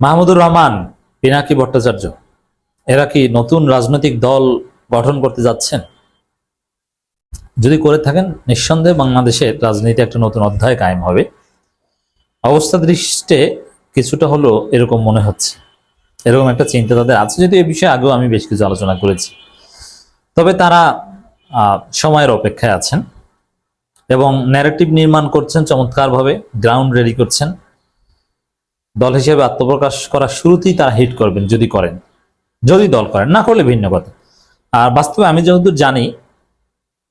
মাহমুদুর রহমান, পিনাকি ভট্টাচার্য, এরা কি নতুন রাজনৈতিক দল গঠন করতে যাচ্ছেন? যদি করে থাকেন, নিঃসন্দেহে বাংলাদেশের রাজনীতি একটা নতুন অধ্যায় কায়েম হবে। অবস্থা দৃষ্টে কিছুটা হলো এরকম মনে হচ্ছে। এরকম একটা চিন্তা তাদের আছে যদি এই বিষয়ে আগেও আমি বেশ কিছু আলোচনা করেছি। তবে তারা সময়ের অপেক্ষায় আছেন এবং ন্যারেটিভ নির্মাণ করছেন চমৎকারভাবে গ্রাউন্ড রেডি করছেন। দল হিসেবে আত্মপ্রকাশ করার শুরুতেই তারা হিট করবেন যদি করেন। যদি দল করেন, না করলে ভিন্ন কথা। আর বাস্তবে আমি যতদূর জানি,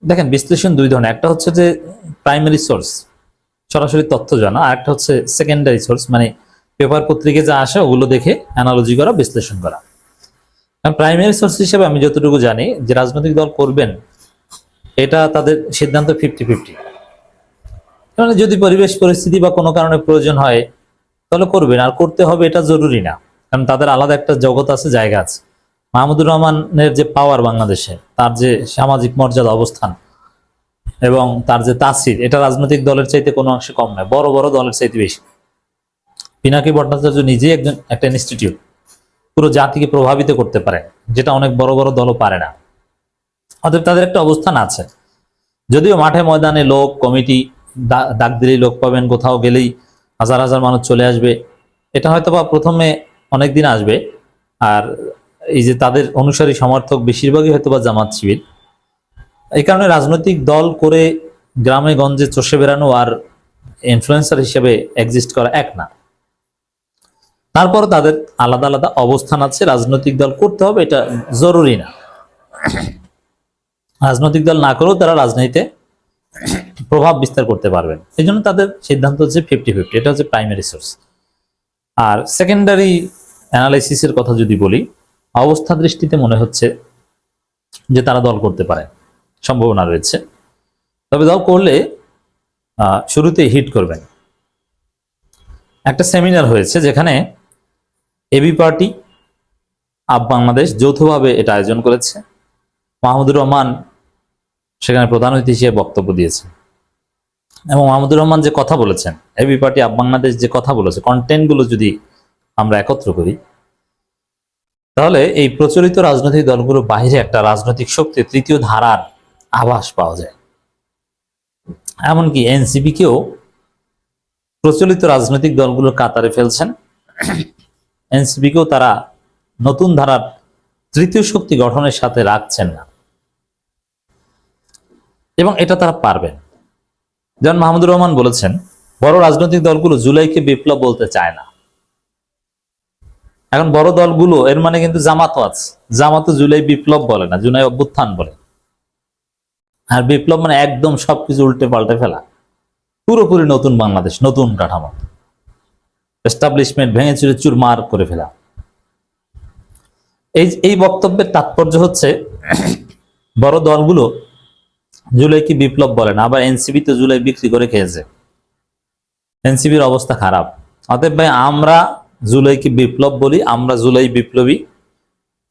দেখেন বিশ্লেষণ দুই ধরনের। একটা হচ্ছে যে প্রাইমারি সোর্স সরাসরি তথ্য জানা, আর একটা হচ্ছে সেকেন্ডারি সোর্স মানে পেপার পত্রিকায় যা আসে ওগুলো দেখে অ্যানালজি করা, বিশ্লেষণ করা। প্রাইমারি সোর্স হিসেবে আমি যতটুকু জানি যে রাজনৈতিক দল করবেন, এটা তাদের সিদ্ধান্ত ফিফটি ফিফটি মানে যদি পরিবেশ পরিস্থিতি বা কোনো কারণে প্রয়োজন হয় তাহলে করবেন, আর করতে হবে এটা জরুরি না। কারণ তাদের আলাদা একটা জগৎ আছে, জায়গা আছে। মাহমুদুর রহমানের যে পাওয়ার বাংলাদেশে, তার যে সামাজিক মর্যাদা, অবস্থান এবং তার যে তাসির, এটা রাজনৈতিক দলের চাইতে কোনো অংশে কম নয়, বড় বড় দলের চাইতে বেশি। পিনাকি ভট্টাচার্য নিজেই একজন, একটা ইনস্টিটিউট পুরো জাতিকে প্রভাবিত করতে পারে, যেটা অনেক বড় বড় দলও পারে না। অতএব তাদের একটা অবস্থান আছে। যদিও মাঠে ময়দানে লোক, কমিটি, দা- ডাক দিলেই লোক পাবেন, কোথাও গেলেই হাজার হাজার মানুষ চলে আসবে। এটা হয়তো বা প্রথমে অনেক দিন আসবে। আর এই যে তাদের অনুসারী সমর্থক বেশিরভাগই হয়তো বা জামাত শিবির। এই কারণে রাজনৈতিক দল করে গ্রামে, গঞ্জে চষে বেড়ানো আর ইনফ্লুয়েন্সার হিসেবে এক্সিস্ট করা এক না। তারপর তাদের আলাদা আলাদা অবস্থান আছে। রাজনৈতিক দল করতে হবে, এটা জরুরি না। রাজনৈতিক দল না করেও তারা রাজনীতিতে প্রভাব বিস্তার করতে পারবেন। এই জন্য তাদের সিদ্ধান্ত হচ্ছে ফিফটি ফিফটি এটা হচ্ছে প্রাইমারি সোর্স আর সেকেন্ডারি অ্যানালাইসিসের কথা যদি বলি, অবস্থা দৃষ্টিতে মনে হচ্ছে যে তারা দল করতে পারে, সম্ভাবনা রয়েছে। তবে দল করলে শুরুতে হিট করবেন। একটা সেমিনার হয়েছে যেখানে এবি পার্টি আপ বাংলাদেশ যৌথভাবে এটা আয়োজন করেছে। মাহমুদুর রহমান সেখানে প্রধান অতিথি হিসেবে বক্তব্য দিয়েছেন। এবং মাহমুদুর রহমান যে কথা বলেছেন এবি পার্টি আপ বাংলাদেশ যে কথা বলেছে কন্টেন্টগুলো যদি আমরা একত্র করি, তাহলে এই প্রচলিত রাজনৈতিক দলগুলোর বাইরে একটা রাজনৈতিক শক্তি তৃতীয় ধারার আভাস পাওয়া যায়। এমনকি এনসিপিকেও প্রচলিত রাজনৈতিক দলগুলোর কাতারে ফেলছেন। এনসিপিকেও তারা নতুন ধারার তৃতীয় শক্তি গঠনের সাথে রাখছেন না। এবং এটা তারা পারবেন যেমন মাহমুদুর রহমান বলেছেন, বড় রাজনৈতিক দলগুলো জুলাইকে বিপ্লব বলতে চায় না। এখন বড় দলগুলো, এর মানে কিন্তু জামাতও আছে। জামাতও জুলাই বিপ্লব বলে না জুলাই অভ্যুত্থান বলে। আর বিপ্লব মানে একদম সবকিছু উল্টে পাল্টে ফেলা। পুরোপুরি নতুন বাংলাদেশ, নতুন কাঠামো। এস্টাবলিশমেন্ট ভেঙে চুরে চুরমার করে ফেলা। এই এই বক্তব্যের তাৎপর্য হচ্ছে, বড় দলগুলো জুলাইকে বিপ্লব বলেন আবার এনসিবি তো জুলাই বিক্রি করে খেয়েছে। এনসিবির অবস্থা খারাপ। অতএব ভাই, আমরা জুলাইকে বিপ্লব বলি, আমরা জুলাই বিপ্লবী।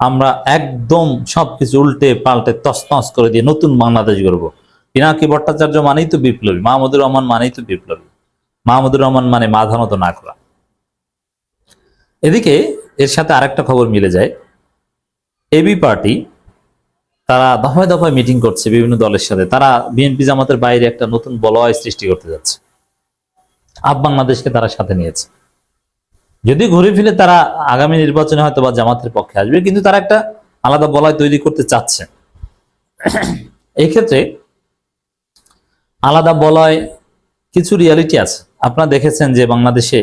আমরা একদম সবকিছু উল্টে পাল্টে তসনস করে দিয়ে নতুন বাংলাদেশ গড়ব। পিনাকি ভট্টাচার্য মানেই তো বিপ্লবী, মাহমুদুর রহমান মানেই তো বিপ্লবী। মাহমুদুর রহমান মানে মাধানত না করা। এদিকে এর সাথে আরেকটা খবর মিলে যায়। এবি পার্টি তারা দফায় দফায় মিটিং করছে বিভিন্ন দলের সাথে। তারা বিএনপি জামাতের বাইরে একটা নতুন বলয় সৃষ্টি করতে যাচ্ছে। আপ বাংলাদেশকে তারা সাথে নিয়েছে। যদি ঘুরে ফিরে তারা আগামী নির্বাচনে হয়তো বা জামাতের পক্ষে আসবে, কিন্তু তারা একটা আলাদা বলয় তৈরি করতে চাচ্ছে। এই ক্ষেত্রে আলাদা বলয় কিছু রিয়ালিটি আছে। আপনারা দেখেছেন যে বাংলাদেশে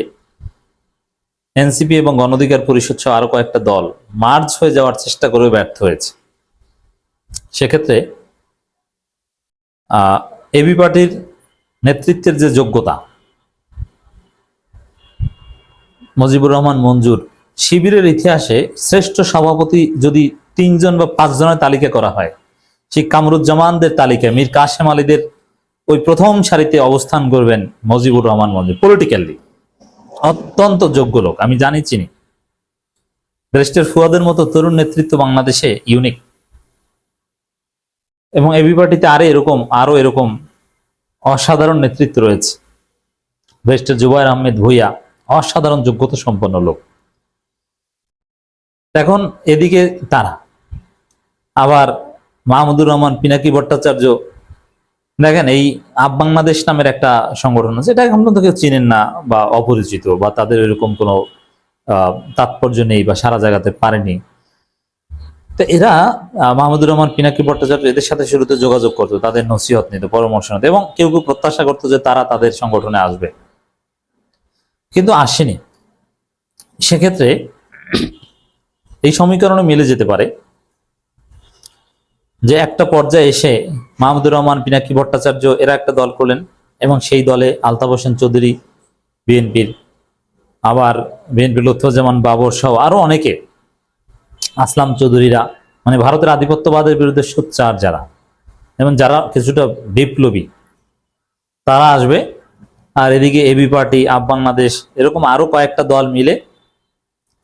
এনসিপি এবং গণঅধিকার পরিষদ সহ আরও কয়েকটা দল মার্চ হয়ে যাওয়ার চেষ্টা করেও ব্যর্থ হয়েছে। সেক্ষেত্রে এবি পার্টির নেতৃত্বের যে যোগ্যতা, মুজিবুর রহমান মঞ্জুর, শিবিরের ইতিহাসে শ্রেষ্ঠ সভাপতি যদি তিনজন বা পাঁচজনের তালিকা করা হয় সেই কামরুজ্জামানদের তালিকায় মীর কাশেম আলীদের ওই প্রথম সারিতে অবস্থান করবেন মজিবুর রহমান মঞ্জুর পলিটিক্যালি অত্যন্ত যোগ্য লোক, আমি জানি চিনি ব্যারিস্টার ফুয়াদের মতো তরুণ নেতৃত্ব বাংলাদেশে ইউনিক এবং এবি পার্টিতে আরও এরকম আরও এরকম অসাধারণ নেতৃত্ব রয়েছে। ব্যারিস্টার জুবাইর আহমেদ ভুইয়া, অসাধারণ যোগ্যতা সম্পন্ন লোক। এখন এদিকে তারা। আবার মাহমুদুর রহমান, পিনাকি ভট্টাচার্য, দেখেন এই আপ বাংলাদেশ নামের একটা সংগঠন আছে, এটা এখন কেউ চিনেন না বা অপরিচিত বা তাদের এরকম কোনো তাৎপর্য নেই বা সারা জায়গাতে পারেনি। তো এরা মাহমুদুর রহমান, পিনাকি ভট্টাচার্য এদের সাথে শুরুতে যোগাযোগ করতো, তাদের নসিহত নিত, পরামর্শ নিত, এবং কেউ কেউ প্রত্যাশা করতো যে তারা তাদের সংগঠনে আসবে। কিন্তু আসেনি। সেক্ষেত্রে এই সমীকরণে মিলে যেতে পারে যে একটা পর্যায়ে এসে মাহমুদুর রহমান, পিনাকি ভট্টাচার্য এরা একটা দল করলেন, এবং সেই দলে আলতাফ হোসেন চৌধুরী, বিএনপির, আবার বিএনপির লুৎফুজ্জামান বাবর সহ আরও অনেকে আসলাম চৌধুরীরা মানে ভারতের আধিপত্যবাদের বিরুদ্ধে সোচ্চার যারা, এবং যারা কিছুটা বিপ্লবী, তারা আসবে। আর এদিকে এবি পার্টি আপ বাংলাদেশ, এরকম আরও কয়েকটা দল মিলে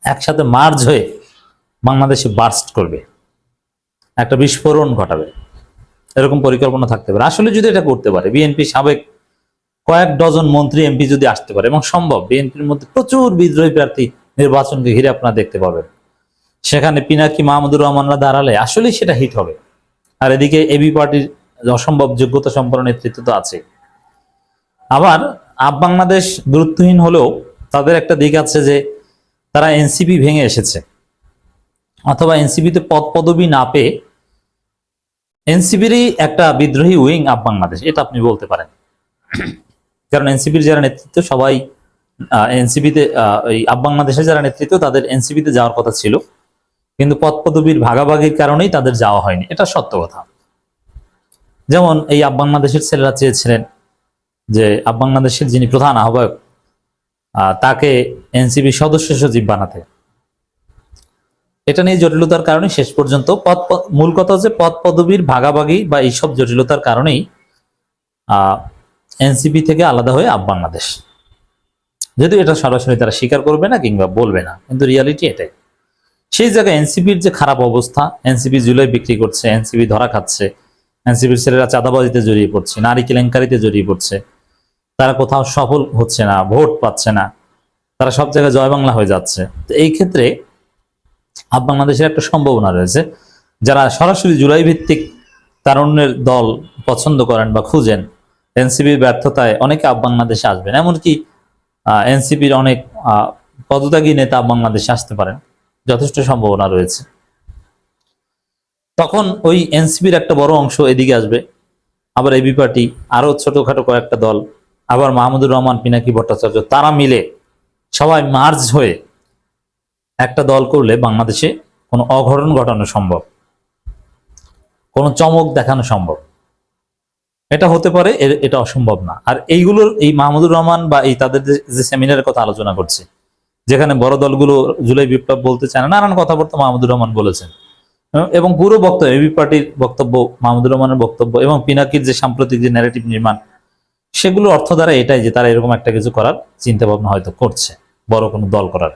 একসাথে মার্জ হয়ে বাংলাদেশে বার্স্ট করবে। একটা বিস্ফোরণ ঘটাবে। এরকম পরিকল্পনা থাকতে পারে। আসলে যদি এটা করতে পারে বিএনপি সাবেক কয়েক ডজন মন্ত্রী এমপি যদি আসতে পারে, এবং সম্ভব বিএনপির মধ্যে প্রচুর বিদ্রোহী প্রার্থী নির্বাচনকে ঘিরে আপনারা দেখতে পাবেন। সেখানে পিনাকি মাহমুদুর রহমানরা দাঁড়ালে আসলেই সেটা হিট হবে। আর এদিকে এবি পার্টির অসম্ভব যোগ্যতা সম্পন্ন নেতৃত্ব তো আছে। আবার আপ বাংলাদেশ গুরুত্বহীন হলেও তাদের একটা দিক আছে যে তারা এনসিপি ভেঙে এসেছে। অথবা এনসিপিতে পদ পদবি না পেয়ে এনসিপিরই একটা বিদ্রোহী উইং আপ বাংলাদেশ, এটা আপনি বলতে পারেন। কারণ এনসিপির যারা নেতৃত্ব, সবাই এনসিপিতে এই আপ বাংলাদেশের যারা নেতৃত্ব, তাদের এনসিপিতে যাওয়ার কথা ছিল। কিন্তু পদ পদবীর ভাগাভাগির কারণেই তাদের যাওয়া হয়নি। এটা সত্য কথা। যেমন এই আপ বাংলাদেশের ছেলেরা চেয়েছিলেন যে আপ বাংলাদেশের যিনি প্রধান আহ্বায়ক আহ, তাকে এনসিপি সদস্য সচিব বানাতে। এটা নিয়ে জটিলতার কারণে শেষ পর্যন্ত পদ মূল কথা হচ্ছে পদ পদবীর ভাগাভাগি বা এইসব জটিলতার কারণেই এনসিপি থেকে আলাদা হয়ে আপ বাংলাদেশ। যদিও এটা সরাসরি তারা স্বীকার করবে না কিংবা বলবে না কিন্তু রিয়ালিটি এটাই। সেই জায়গায় এনসিপির যে খারাপ অবস্থা, এনসিপি জুলাই বিক্রি করছে, এনসিপি ধরা খাচ্ছে, এনসিপির ছেলেরা চাঁদাবাজিতে জড়িয়ে পড়ছে, নারী কেলেঙ্কারিতে জড়িয়ে পড়ছে, তারা কোথাও সফল হচ্ছে না, ভোট পাচ্ছে না, তারা সব জায়গায় জয় বাংলা হয়ে যাচ্ছে। তো এই ক্ষেত্রে আপ বাংলাদেশের একটা সম্ভাবনা রয়েছে, যারা সরাসরি জুলাই ভিত্তিক তারুণ্যের দল পছন্দ করেন বা খুঁজেন, এনসিপির ব্যর্থতায় অনেকে আপ বাংলাদেশে আসবেন, এমনকি এনসিপির অনেক পদত্যাগী নেতা বাংলাদেশে আসতে পারেন। যথেষ্ট সম্ভাবনা রয়েছে। তখন ওই এনসিপির একটা বড় অংশ এদিকে আসবে। আবার এবি পার্টি আরও ছোটখাটো কয়েকটা দল, আবার মাহমুদুর রহমান, পিনাকি ভট্টাচার্য, তারা মিলে সবাই মার্জ হয়ে একটা দল করলে বাংলাদেশে কোনো অঘটন ঘটানো সম্ভব, কোনো চমক দেখানো সম্ভব। এটা হতে পারে এটা অসম্ভব না। আর এইগুলোর, এই মাহমুদুর রহমান বা এই তাদের যে সেমিনারের কথা আলোচনা করছে যেখানে বড় দলগুলো জুলাই বিপ্লব বলতে চায় না, নানান কথাবার্তা মাহমুদুর রহমান বলেছেন। এবং- পুরো বক্তব্য, এবি পার্টির বক্তব্য, মাহমুদুর রহমানের বক্তব্য এবং পিনাকির যে সাম্প্রতিক যে ন্যারেটিভ নির্মাণ সেগুলো অর্থ দ্বারা এটাই যে তারা এরকম একটা কিছু করার চিন্তা ভাবনা হয়তো করছে, বড় কোনো দল করার।